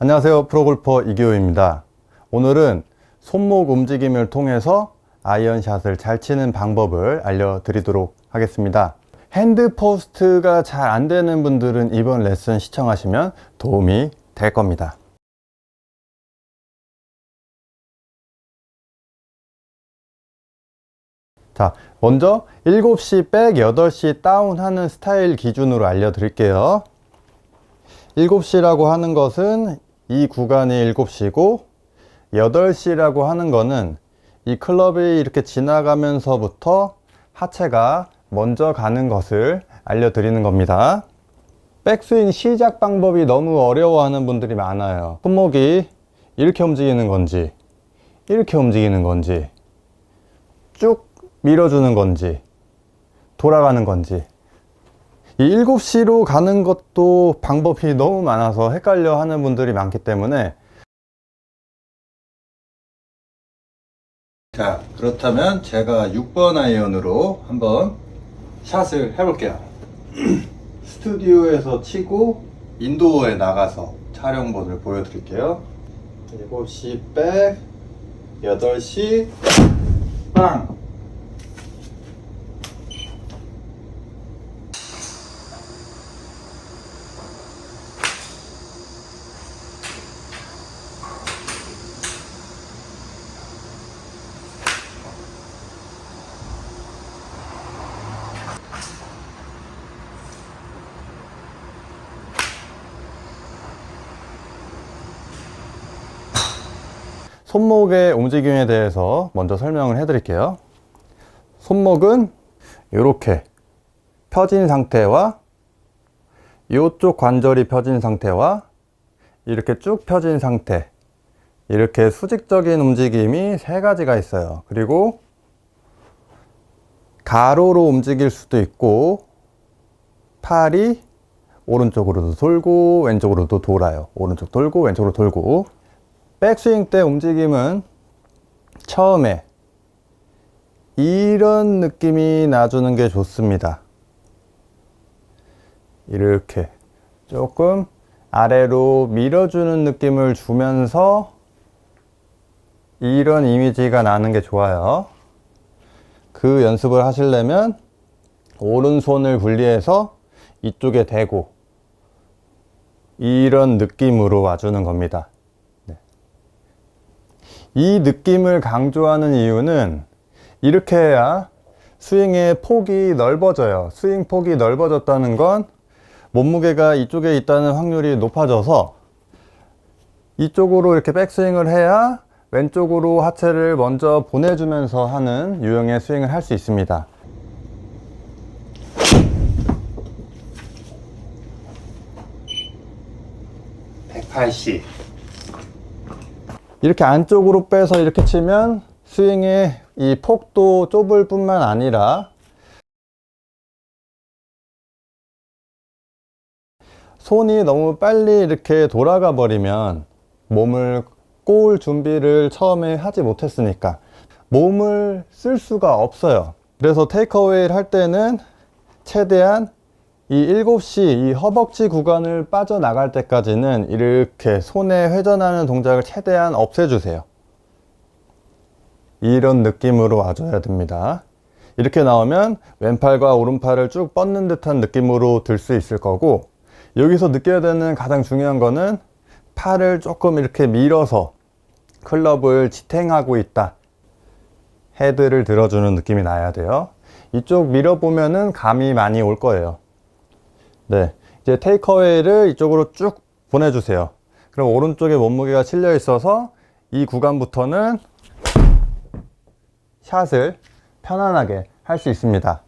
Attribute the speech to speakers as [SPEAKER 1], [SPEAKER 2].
[SPEAKER 1] 안녕하세요. 프로골퍼 이기호입니다. 오늘은 손목 움직임을 통해서 아이언샷을 잘 치는 방법을 알려드리도록 하겠습니다. 핸드 포스트가 잘 안 되는 분들은 이번 레슨 시청하시면 도움이 될 겁니다. 자, 먼저 7시 백, 8시 다운 하는 스타일 기준으로 알려드릴게요. 7시라고 하는 것은 이 구간이 7시고 8시라고 하는 거는 이 클럽이 이렇게 지나가면서부터 하체가 먼저 가는 것을 알려드리는 겁니다. 백스윙 시작 방법이 너무 어려워하는 분들이 많아요. 손목이 이렇게 움직이는 건지, 이렇게 움직이는 건지, 쭉 밀어주는 건지, 돌아가는 건지, 이 7시로 가는 것도 방법이 너무 많아서 헷갈려 하는 분들이 많기 때문에. 자 그렇다면 제가 6번 아이언으로 한번 샷을 해볼게요. 스튜디오에서 치고 인도어에 나가서 촬영본을 보여드릴게요. 7시 백 8시 빵 손목의 움직임에 대해서 먼저 설명을 해 드릴게요. 손목은 이렇게 펴진 상태와 이쪽 관절이 펴진 상태와 이렇게 쭉 펴진 상태 이렇게 수직적인 움직임이 세 가지가 있어요. 그리고 가로로 움직일 수도 있고 팔이 오른쪽으로도 돌고 왼쪽으로도 돌아요. 오른쪽 돌고 왼쪽으로 돌고 백스윙 때 움직임은 처음에 이런 느낌이 나주는 게 좋습니다. 이렇게 조금 아래로 밀어주는 느낌을 주면서 이런 이미지가 나는 게 좋아요. 그 연습을 하시려면 오른손을 분리해서 이쪽에 대고 이런 느낌으로 와주는 겁니다. 이 느낌을 강조하는 이유는 이렇게 해야 스윙의 폭이 넓어져요. 스윙 폭이 넓어졌다는 건 몸무게가 이쪽에 있다는 확률이 높아져서 이쪽으로 이렇게 백스윙을 해야 왼쪽으로 하체를 먼저 보내주면서 하는 유형의 스윙을 할 수 있습니다. (180) 이렇게 안쪽으로 빼서 이렇게 치면 스윙의 이 폭도 좁을 뿐만 아니라 손이 너무 빨리 이렇게 돌아가 버리면 몸을 꼬을 준비를 처음에 하지 못했으니까 몸을 쓸 수가 없어요. 그래서 테이크어웨이를 할 때는 최대한 이 7시 이 허벅지 구간을 빠져나갈 때까지는 이렇게 손에 회전하는 동작을 최대한 없애주세요. 이런 느낌으로 와줘야 됩니다. 이렇게 나오면 왼팔과 오른팔을 쭉 뻗는 듯한 느낌으로 들 수 있을 거고 여기서 느껴야 되는 가장 중요한 거는 팔을 조금 이렇게 밀어서 클럽을 지탱하고 있다. 헤드를 들어주는 느낌이 나야 돼요. 이쪽 밀어보면은 감이 많이 올 거예요. 네. 이제 테이크어웨이를 이쪽으로 쭉 보내주세요. 그럼 오른쪽에 몸무게가 실려 있어서 이 구간부터는 샷을 편안하게 할 수 있습니다.